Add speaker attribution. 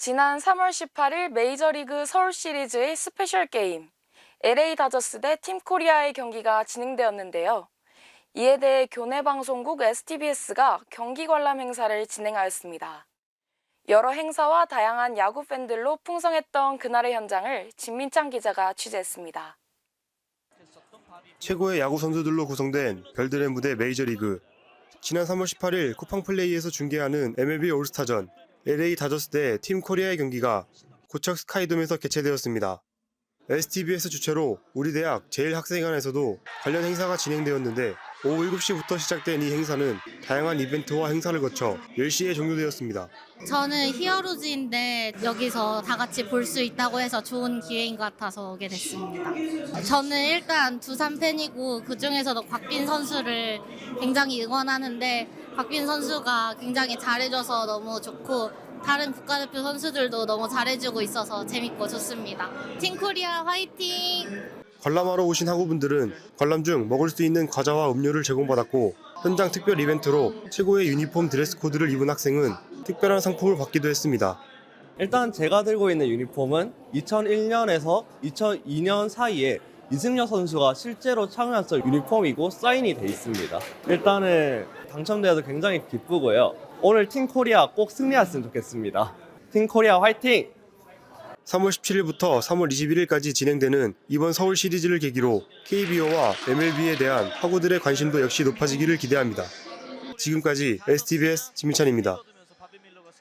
Speaker 1: 지난 3월 18일 메이저리그 서울 시리즈의 스페셜 게임 LA 다저스 대 팀 코리아의 경기가 진행되었는데요. 이에 대해 교내 방송국 STBS가 경기 관람 행사를 진행하였습니다. 여러 행사와 다양한 야구 팬들로 풍성했던 그날의 현장을 진민창 기자가 취재했습니다.
Speaker 2: 최고의 야구 선수들로 구성된 별들의 무대 메이저리그. 지난 3월 18일 쿠팡 플레이에서 중계하는 MLB 올스타전 LA 다저스 대 팀 코리아의 경기가 고척 스카이돔에서 개최되었습니다. STBS 주최로 우리 대학 제일학생회관에서도 관련 행사가 진행되었는데 오후 7시부터 시작된 이 행사는 다양한 이벤트와 행사를 거쳐 10시에 종료되었습니다.
Speaker 3: 저는 히어로즈인데 여기서 다 같이 볼 수 있다고 해서 좋은 기회인 것 같아서 오게 됐습니다. 저는 일단 두산 팬이고 그 중에서도 곽빈 선수를 굉장히 응원하는데 곽빈 선수가 굉장히 잘해줘서 너무 좋고 다른 국가대표 선수들도 너무 잘해주고 있어서 재밌고 좋습니다. 팀 코리아 화이팅!
Speaker 2: 관람하러 오신 학우분들은 관람 중 먹을 수 있는 과자와 음료를 제공받았고 현장 특별 이벤트로 최고의 유니폼 드레스 코드를 입은 학생은 특별한 상품을 받기도 했습니다.
Speaker 4: 일단 제가 들고 있는 유니폼은 2001년에서 2002년 사이에 이승엽 선수가 실제로 착용했던 유니폼이고 사인이 돼 있습니다. 일단은 당첨되어서 굉장히 기쁘고요. 오늘 팀 코리아 꼭 승리했으면 좋겠습니다. 팀 코리아 화이팅!
Speaker 2: 3월 17일부터 3월 21일까지 진행되는 이번 서울 시리즈를 계기로 KBO와 MLB에 대한 학우들의 관심도 역시 높아지기를 기대합니다. 지금까지 STBS 진미찬입니다.